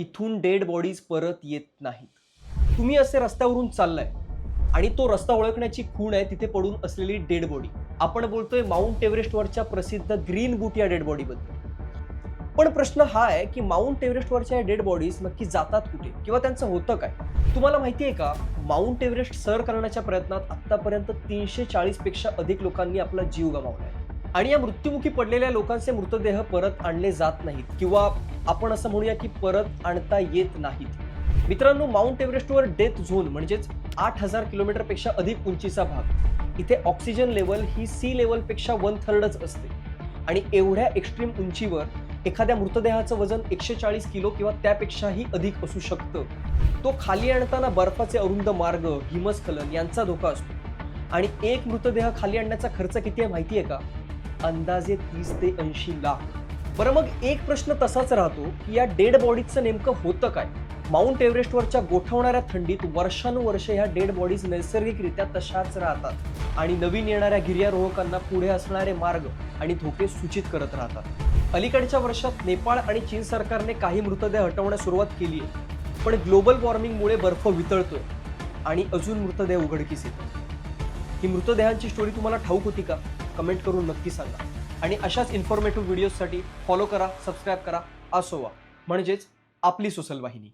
इथून dead bodies परत येत नाहीत. तुम्ही असे रस्त्यावरून चाललाय आणि तो रस्ता ओळखण्याची खूण आहे तिथे पडून असलेली डेड बॉडी. आपण बोलतोय माउंट एव्हरेस्टवरच्या प्रसिद्ध ग्रीन बूट या डेड बॉडीबद्दल. पण प्रश्न हा आहे की माउंट एव्हरेस्टवरच्या या डेड बॉडीज नक्की जातात कुठे? किंवा त्यांचं होतं काय? तुम्हाला माहिती आहे का? माउंट एव्हरेस्ट सर करण्याच्या प्रयत्नात आतापर्यंत तीनशे चाळीसपेक्षा अधिक लोकांनी आपला जीव गमावलाय. आणि या मृत्युमुखी पडलेल्या लोकांचे मृतदेह परत आणले जात नाहीत किंवा आपण असं म्हणूया की परत आणता येत नाहीत. मित्रांनो माउंट एव्हरेस्टवर डेथ झोन म्हणजेच आठ हजार किलोमीटरपेक्षा अधिक उंचीचा भाग. इथे ऑक्सिजन लेवल ही सी लेवलपेक्षा वन थर्डच असते. आणि एवढ्या एक्स्ट्रीम उंचीवर एखाद्या मृतदेहाचं वजन एकशे चाळीस किलो किंवा त्यापेक्षाही अधिक असू शकतं. तो खाली आणताना बर्फाचे अरुंद मार्ग हिमस्खलन यांचा धोका असतो. आणि एक मृतदेह खाली आणण्याचा खर्च किती आहे माहिती आहे का? अंदाजे तीस ते ऐंशी लाख. बरं मग एक प्रश्न तसाच राहतो की या डेड बॉडीचं नेमकं होतं काय? माउंट एव्हरेस्टवरच्या गोठवणाऱ्या थंडीत वर्षानुवर्ष ह्या डेड बॉडीज नैसर्गिकरित्या तशाच राहतात आणि नवीन येणाऱ्या गिर्यारोहकांना पुढे असणारे मार्ग आणि धोके सूचित करत राहतात. अलीकडच्या वर्षात नेपाळ आणि चीन सरकारने काही मृतदेह हटवण्यास सुरुवात केली आहे पण ग्लोबल वॉर्मिंगमुळे बर्फ वितळतोय आणि अजून मृतदेह उघडकीस येतो ही मृतदेहांची स्टोरी तुम्हाला ठाऊक होती का? कमेंट करून नक्की सांगा. आणि अशाच इन्फॉर्मेटिव्ह व्हिडिओजसाठी फॉलो करा सबस्क्राईब करा. असोवा म्हणजेच आपली सोशल वाहिनी.